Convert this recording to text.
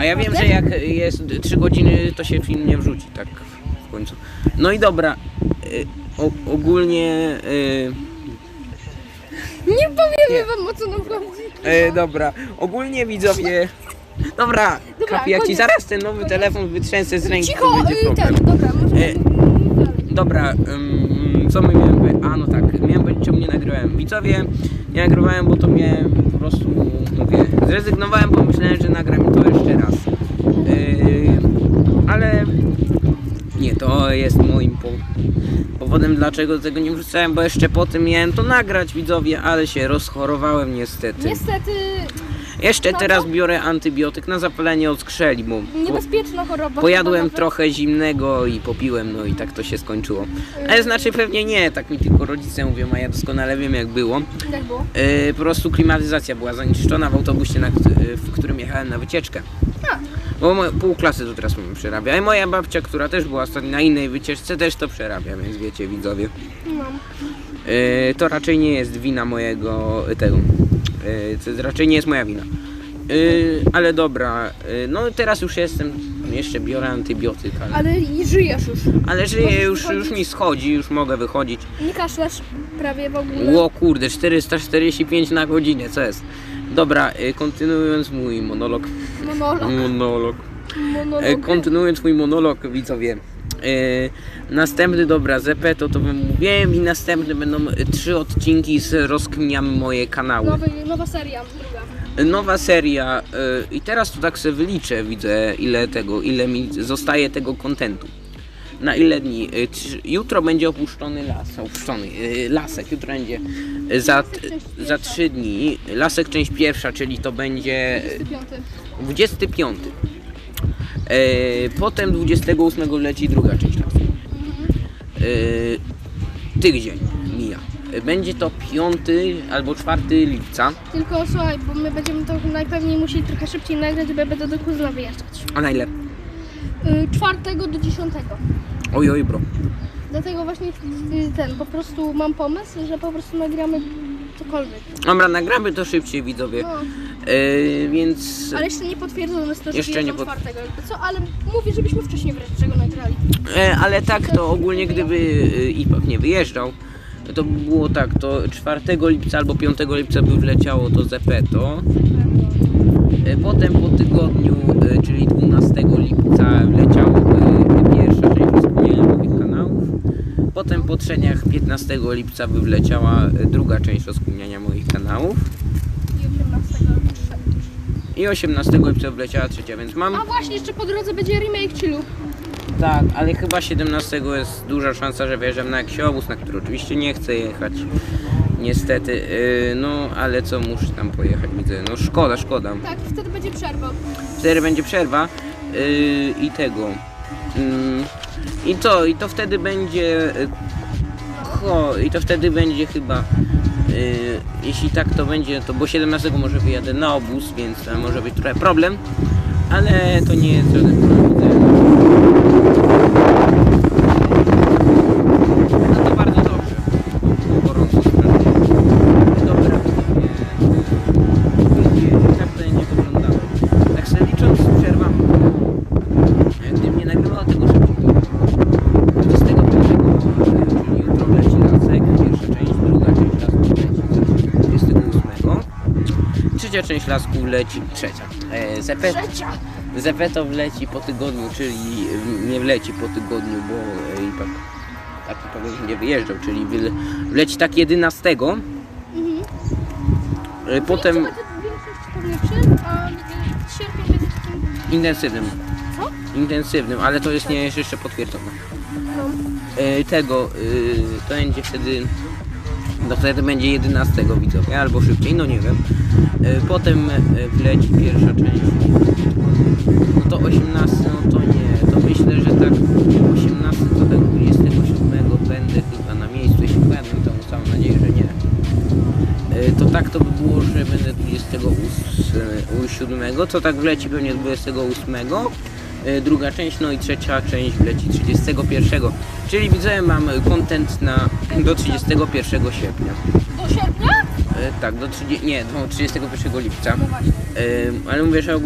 A ja wiem, że jak jest 3 godziny, to się film nie wrzuci, tak w końcu. No i dobra, y, o, ogólnie... Y, Nie powiemy wam o co nam chodzi. y, dobra, ogólnie widzowie... Dobra, Dobra, Kapi, jak ci koniec. zaraz ten nowy telefon wytrzęsę z ręki, Cicho, to będzie y, problem. ten, dobra, może E, Dobra, ym, co my miałem? A no tak, miałem powiedzieć czemu nie nagrywałem. Widzowie, nie nagrywałem, bo to miałem po prostu, zrezygnowałem, pomyślałem, że nagram to jeszcze raz. Yy, ale nie, to jest moim po, powodem, dlaczego tego nie wrzucałem, bo jeszcze po tym miałem to nagrać, widzowie, ale się rozchorowałem niestety. Niestety Jeszcze No teraz biorę antybiotyk na zapalenie od skrzeli, bo... niebezpieczna choroba. Pojadłem trochę zimnego i popiłem, no i tak to się skończyło. Ale znaczy pewnie nie, tak mi tylko rodzice mówią, a ja doskonale wiem jak było. Jak było? Yy, po prostu klimatyzacja była zanieczyszczona w autobusie, na, kt- w którym jechałem na wycieczkę. A. Bo pół klasy to teraz mi przerabia. I moja babcia, która też była ostatnio na innej wycieczce, też to przerabia, więc wiecie widzowie. No. Yy, to raczej nie jest wina mojego y, tego. Yy, to raczej nie jest moja wina. Yy, ale dobra, yy, no teraz już jestem, jeszcze biorę antybiotyk, ale... Ale i żyjesz już. Ale żyję, Możesz już, wychodzić? już mi schodzi, już mogę wychodzić. Nie kaszlasz prawie w ogóle. Ło kurde, 445 na godzinę, co jest? Dobra, kontynuując mój monolog. Monolog. Monolog. E, Kontynuując mój monolog, widzowie. E, Następny, dobra, ZP to to wam mówiłem i następne będą e, trzy odcinki z rozkminiamy moje kanały. Nowy, nowa seria, druga. Nowa seria e, i teraz to tak sobie wyliczę, widzę ile tego, ile mi zostaje tego kontentu. Na ile dni? E, trzy- Jutro będzie opuszczony las, opuszczony e, lasek, jutro będzie e, za, za trzy dni. Lasek część pierwsza, czyli to będzie e, 25. 25. E, potem 28 leci druga część lasu. E, tydzień mija. Będzie to 5 albo 4 lipca. Tylko słuchaj, bo my będziemy to najpewniej musieli trochę szybciej nagrać, bo ja będę do Kuzyna wyjeżdżać. A na ile? Y, czwartego do dziesiątego. Oj, oj, bro. Dlatego właśnie y, ten, po prostu mam pomysł, że po prostu nagramy cokolwiek. Dobra, nagramy to szybciej, widzowie. No, E, więc. ale jeszcze nie potwierdzone jest to, Jeszcze nie pot- czwartego. Co, ale mówię, żebyśmy wcześniej wreszcie go nagrali. E, ale tak to ogólnie, gdyby e, IPAP nie wyjeżdżał, to by było tak, to 4 lipca albo 5 lipca by wleciało to Zepeto. Potem po tygodniu, czyli 12 lipca wleciałaby pierwsza część rozkminiania moich kanałów. Potem po trzeniach 15 lipca by wleciała druga część rozkminiania moich kanałów. I 18 I 18 lipca wleciała trzecia, więc mam... A właśnie, jeszcze po drodze będzie remake chillu. Tak, ale chyba 17 jest duża szansa, że wjeżdżam na jakiś obóz, na który oczywiście nie chcę jechać. Niestety, yy, no ale co muszę tam pojechać, widzę. No szkoda, szkoda. Tak, wtedy będzie przerwa. Wtedy będzie przerwa yy, i tego. Yy, I to, i to wtedy będzie. Yy, ho, I to wtedy będzie chyba. Yy, jeśli tak to będzie, to bo 17 może wyjadę na obóz, więc może być trochę problem. Ale to nie jest żaden problem. Trzecia część lasku leci, trzecia. E, Zepet! Zepeto wleci po tygodniu, czyli nie wleci po tygodniu, bo e, i tak, tak powiem, nie wyjeżdżał, czyli wleci tak 11. Mhm. E, Potem sierpień będzie takim... intensywnym. Co? Intensywnym, ale to jest nie jest jeszcze potwierdzone. No. E, tego, e, to będzie wtedy, no wtedy będzie 11 widzowie, albo szybciej, no nie wiem. E, potem e, wleci pierwsza część. No to 18, no to nie, to myślę, że tak 18 to tak 27 będę chyba na miejscu, jeśli pojadę, to mam nadzieję, że nie. E, To tak to by było, że będę 27, to tak wleci pewnie 28. E, Druga część, no i trzecia część wleci 31. Czyli widzę, mam content na do 31 sierpnia. Do sierpnia? E, Tak, do 30, nie, do 31 lipca. No właśnie. E, Ale mówię, że ogólnie